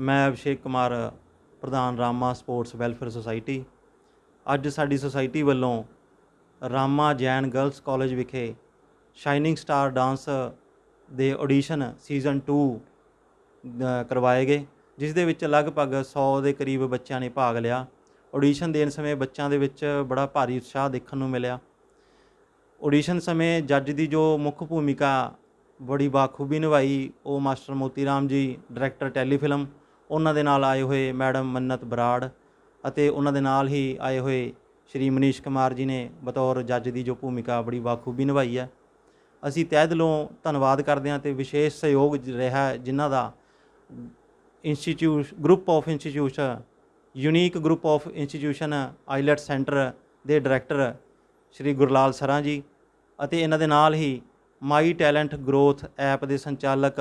ਮੈਂ ਅਭਿਸ਼ੇਕ ਕੁਮਾਰ, ਪ੍ਰਧਾਨ Rama sports welfare society. ਅੱਜ ਸਾਡੀ ਸੁਸਾਇਟੀ ਵੱਲੋਂ ਰਾਮਾ ਜੈਨ ਗਰਲਸ ਕਾਲਜ ਵਿਖੇ ਸ਼ਾਈਨਿੰਗ ਸਟਾਰ ਡਾਂਸ ਦੇ ਆਡੀਸ਼ਨ ਸੀਜ਼ਨ 2 ਕਰਵਾਏ ਗਏ, ਜਿਸ ਦੇ ਵਿੱਚ ਲਗਭਗ 100 ਦੇ ਕਰੀਬ ਬੱਚਿਆਂ ਨੇ ਭਾਗ ਲਿਆ। ਆਡੀਸ਼ਨ ਦੇਣ ਸਮੇਂ ਬੱਚਿਆਂ ਦੇ ਵਿੱਚ ਬੜਾ ਭਾਰੀ ਉਤਸ਼ਾਹ ਦੇਖਣ ਨੂੰ ਮਿਲਿਆ। ਆਡੀਸ਼ਨ ਸਮੇਂ ਜੱਜ ਦੀ ਜੋ ਮੁੱਖ ਭੂਮਿਕਾ, ਬੜੀ ਬਾਖੂਬੀ ਨਿਭਾਈ, ਉਹ ਮਾਸਟਰ ਮੋਤੀ ਰਾਮ ਜੀ, ਡਾਇਰੈਕਟਰ ਟੈਲੀਫਿਲਮ ਉਹਨਾਂ ਦੇ ਨਾਲ ਆਏ ਹੋਏ ਮੈਡਮ ਮੰਨਤ ਬਰਾੜ ਅਤੇ ਉਹਨਾਂ ਦੇ ਨਾਲ ਹੀ ਆਏ ਹੋਏ ਸ਼੍ਰੀ ਮਨੀਸ਼ ਕੁਮਾਰ ਜੀ ਨੇ ਬਤੌਰ ਜੱਜ ਦੀ ਜੋ ਭੂਮਿਕਾ ਬੜੀ ਬਾਖੂਬੀ ਨਿਭਾਈ ਹੈ। ਅਸੀਂ ਤਹਿ ਦਿਲੋਂ ਧੰਨਵਾਦ ਕਰਦੇ ਹਾਂ ਤੇ ਵਿਸ਼ੇਸ਼ ਸਹਿਯੋਗ ਰਿਹਾ ਜਿਨ੍ਹਾਂ ਦਾ institute group of institution, unique group of institution IELTS centre ਦੇ ਡਾਇਰੈਕਟਰ ਸ਼੍ਰੀ ਗੁਰਲਾਲ ਸਰਾਂ ਜੀ ਅਤੇ ਇਹਨਾਂ ਦੇ ਨਾਲ ਹੀ ਮਾਈ ਟੈਲੈਂਟ ਗਰੋਥ ਐਪ ਦੇ ਸੰਚਾਲਕ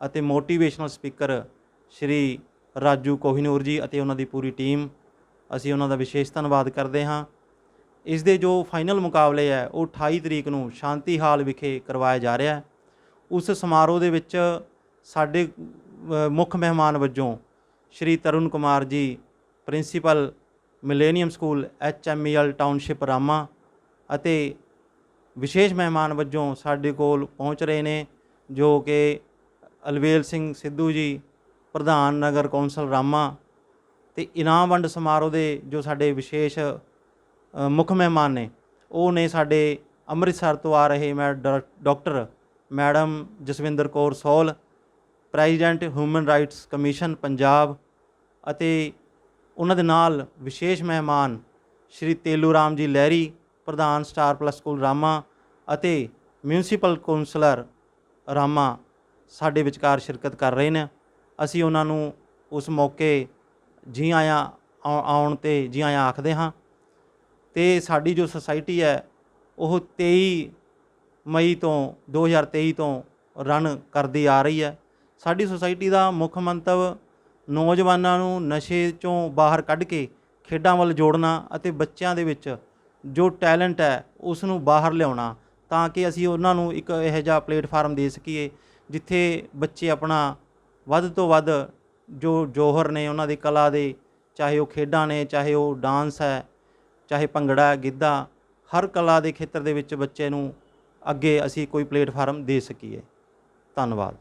ਅਤੇ ਮੋਟੀਵੇਸ਼ਨਲ ਸਪੀਕਰ ਸ਼੍ਰੀ ਰਾਜੂ ਕੋਹਿਨੂਰ ਜੀ ਅਤੇ ਉਹਨਾਂ ਦੀ ਪੂਰੀ ਟੀਮ, ਅਸੀਂ ਉਹਨਾਂ ਦਾ ਵਿਸ਼ੇਸ਼ ਧੰਨਵਾਦ ਕਰਦੇ ਹਾਂ। ਇਸ ਦੇ ਜੋ ਫਾਈਨਲ ਮੁਕਾਬਲੇ ਹੈ, ਉਹ 28 ਤਰੀਕ ਨੂੰ ਸ਼ਾਂਤੀ ਹਾਲ ਵਿਖੇ ਕਰਵਾਇਆ ਜਾ ਰਿਹਾ ਹੈ। ਉਸ ਸਮਾਰੋਹ ਦੇ ਵਿੱਚ ਸਾਡੇ ਮੁੱਖ ਮਹਿਮਾਨ ਵਜੋਂ Shri Tarun Kumar ji, principal millennium school HMEL township Rama ਅਤੇ ਵਿਸ਼ੇਸ਼ ਮਹਿਮਾਨ ਵਜੋਂ ਸਾਡੇ ਕੋਲ ਪਹੁੰਚ ਰਹੇ ਨੇ, ਜੋ ਕਿ ਅਲਵੇਲ ਸਿੰਘ ਸਿੱਧੂ ਜੀ ਪ੍ਰਧਾਨ ਨਗਰ ਕੌਂਸਲ ਰਾਮਾ ਤੇ ਇਨਾਮ ਵੰਡ ਸਮਾਰੋਹ ਦੇ ਜੋ ਸਾਡੇ ਵਿਸ਼ੇਸ਼ ਮੁੱਖ ਮਹਿਮਾਨ ਨੇ, ਉਹ ਨੇ ਸਾਡੇ ਅੰਮ੍ਰਿਤਸਰ ਤੋਂ ਆ ਰਹੇ ਮੈਂ ਡਾ- doctor madam Jaswinder Kaur Sol, president human rights commission Punjab ਅਤੇ ਉਹਨਾਂ ਦੇ ਨਾਲ ਵਿਸ਼ੇਸ਼ ਮਹਿਮਾਨ ਸ਼੍ਰੀ ਤੇਲੂ ਰਾਮ ਜੀ ਲਹਿਰੀ, ਪ੍ਰਧਾਨ ਸਟਾਰ ਪਲੱਸ ਸਕੂਲ ਰਾਮਾ ਅਤੇ ਮਿਊਨਿਸਪਲ ਕਾਉਂਸਲਰ ਰਾਮਾ ਸਾਡੇ ਵਿਚਕਾਰ ਸ਼ਿਰਕਤ ਕਰ ਰਹੇ ਨੇ। ਅਸੀਂ ਉਹਨਾਂ ਨੂੰ ਉਸ ਮੌਕੇ ਜੀ ਆਇਆਂ ਆਉ- ਆਉਣ ਤੇ ਜੀ ਆਇਆਂ ਆਖਦੇ ਹਾਂ। ਤੇ ਸਾਡੀ ਜੋ ਸੁਸਾਇਟੀ ਹੈ, ਉਹ 23 ਮਈ ਤੋਂ 2023 ਤੋਂ ਰਨ ਕਰਦੀ ਆ ਰਹੀ ਹੈ। ਸਾਡੀ ਸੁਸਾਇਟੀ ਦਾ ਮੁੱਖ ਮੰਤਵ ਨੌਜਵਾਨਾਂ ਨੂੰ ਨਸ਼ੇ ਚੋਂ ਬਾਹਰ ਕੱਢ ਕੇ ਖੇਡਾਂ ਵੱਲ ਜੋੜਨਾ ਅਤੇ ਬੱਚਿਆਂ ਦੇ ਵਿੱਚ ਜੋ ਟੈਲੈਂਟ ਹੈ, ਉਸ ਨੂੰ ਬਾਹਰ ਲਿਆਉਣਾ, ਤਾਂ ਕਿ ਅਸੀਂ ਉਹਨਾਂ ਨੂੰ ਇੱਕ ਇਹੋ ਜਿਹਾ ਪਲੇਟਫਾਰਮ ਦੇ ਸਕੀਏ, ਜਿੱਥੇ ਬੱਚੇ ਆਪਣਾ ਵੱਧ ਤੋਂ ਵੱਧ ਜੋ ਜੋਹਰ ਨੇ ਉਹਨਾਂ ਦੀ ਕਲਾ ਦੇ, ਚਾਹੇ ਉਹ ਖੇਡਾਂ ਨੇ, ਚਾਹੇ ਉਹ ਡਾਂਸ ਹੈ, ਚਾਹੇ ਭੰਗੜਾ ਗਿੱਧਾ, ਹਰ ਕਲਾ ਦੇ ਖੇਤਰ ਦੇ ਵਿੱਚ ਬੱਚੇ ਨੂੰ ਅੱਗੇ ਅਸੀਂ ਕੋਈ ਪਲੇਟਫਾਰਮ ਦੇ ਸਕੀਏ। ਧੰਨਵਾਦ।